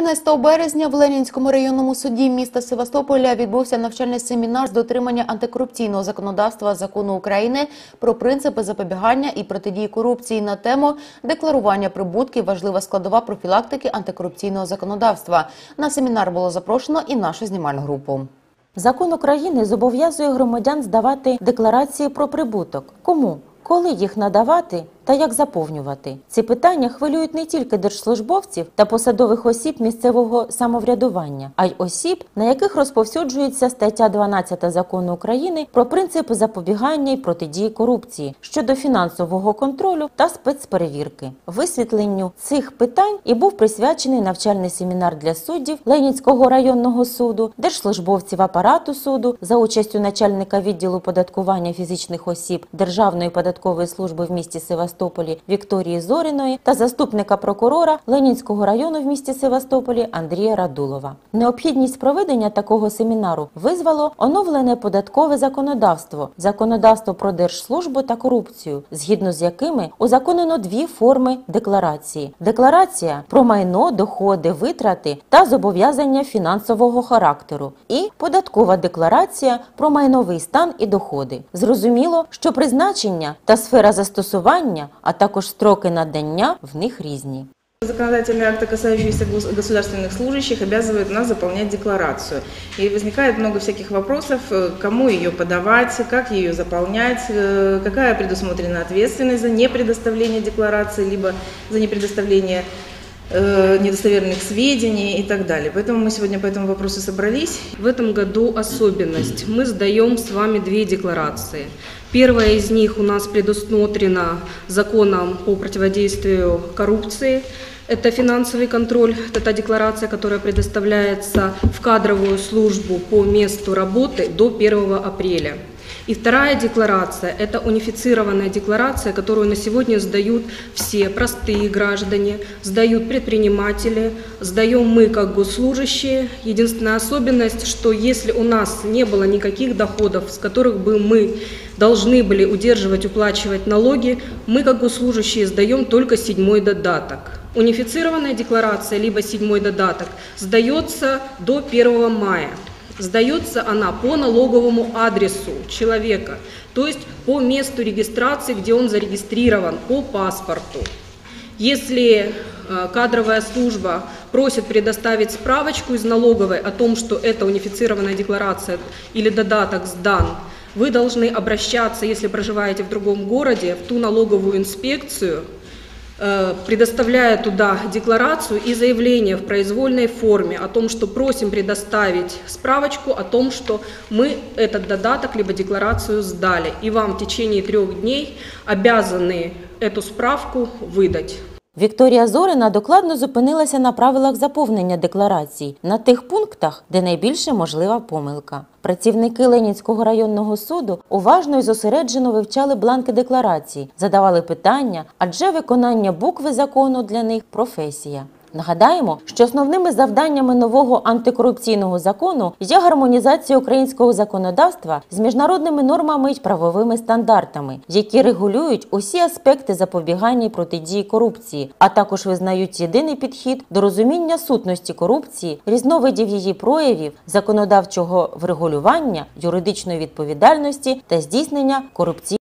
14 березня в Ленінському районному суді міста Севастополя відбувся навчальний семінар з дотримання антикорупційного законодавства закону України про принципи запобігання і протидії корупції на тему декларування прибутків важлива складова профілактики антикорупційного законодавства. На семінар було запрошено і нашу знімальну групу. Закон України зобов'язує громадян здавати декларації про прибуток. Кому? Коли їх надавати та як заповнювати? Ці питання хвилюють не тільки держслужбовців та посадових осіб місцевого самоврядування, а й осіб, на яких розповсюджується стаття 12 закону України про принципи запобігання і протидії корупції щодо фінансового контролю та спецперевірки. Висвітленню цих питань і був присвячений навчальний семінар для суддів Ленінського районного суду, держслужбовців апарату суду за участю начальника відділу податкування фізичних осіб Державної податкової служби в місті Севастополі Вікторії Зоріної та заступника прокурора Ленінського району в місті Севастополі Андрія Радулова. Необхідність проведення такого семінару визвало оновлене податкове законодавство, законодавство про держслужбу та корупцію, згідно з якими узаконено дві форми декларації: декларація про майно, доходи, витрати та зобов'язання фінансового характеру, і податкова декларація про майновий стан і доходи. Зрозуміло, що призначення та сфера застосування, а також строки надання в них різні. Законодательные акты, касающиеся гос- государственных служащих, обязывают нас заполнять декларацию. И возникает много всяких вопросов, э, кому ее подавать, как ее заполнять, э, какая предусмотрена ответственность за непредоставление декларации, либо за непредоставление недостоверных сведений и так далее. Поэтому мы сегодня по этому вопросу собрались. В этом году особенность. Мы сдаем с вами две декларации. Первая из них у нас предусмотрена законом по противодействию коррупции. Это финансовый контроль, это та декларация, которая предоставляется в кадровую службу по месту работы до 1 апреля. И вторая декларация – это унифицированная декларация, которую на сегодня сдают все простые граждане, сдают предприниматели, сдаем мы как госслужащие. Единственная особенность, что если у нас не было никаких доходов, с которых бы мы должны были удерживать, уплачивать налоги, мы как госслужащие сдаем только седьмой додаток. Унифицированная декларация, либо седьмой додаток, сдается до 1 мая. Сдается она по налоговому адресу человека, то есть по месту регистрации, где он зарегистрирован, по паспорту. Если э, кадровая служба просит предоставить справочку из налоговой о том, что эта унифицированная декларация или додаток сдан, вы должны обращаться, если проживаете в другом городе, в ту налоговую инспекцию, предоставляя туда декларацию и заявление в произвольной форме о том, что просим предоставить справочку о том, что мы этот додаток либо декларацию сдали, и вам в течение трех дней обязаны эту справку выдать. Вікторія Зорина докладно зупинилася на правилах заповнення декларацій на тих пунктах, де найбільше можлива помилка. Працівники Ленінського районного суду уважно і зосереджено вивчали бланки декларацій, задавали питання, адже виконання букви закону для них професія. Нагадаємо, що основними завданнями нового антикорупційного закону є гармонізація українського законодавства з міжнародними нормами й правовими стандартами, які регулюють усі аспекти запобігання і протидії корупції, а також визнають єдиний підхід до розуміння сутності корупції, різновидів її проявів, законодавчого врегулювання, юридичної відповідальності та здійснення корупційних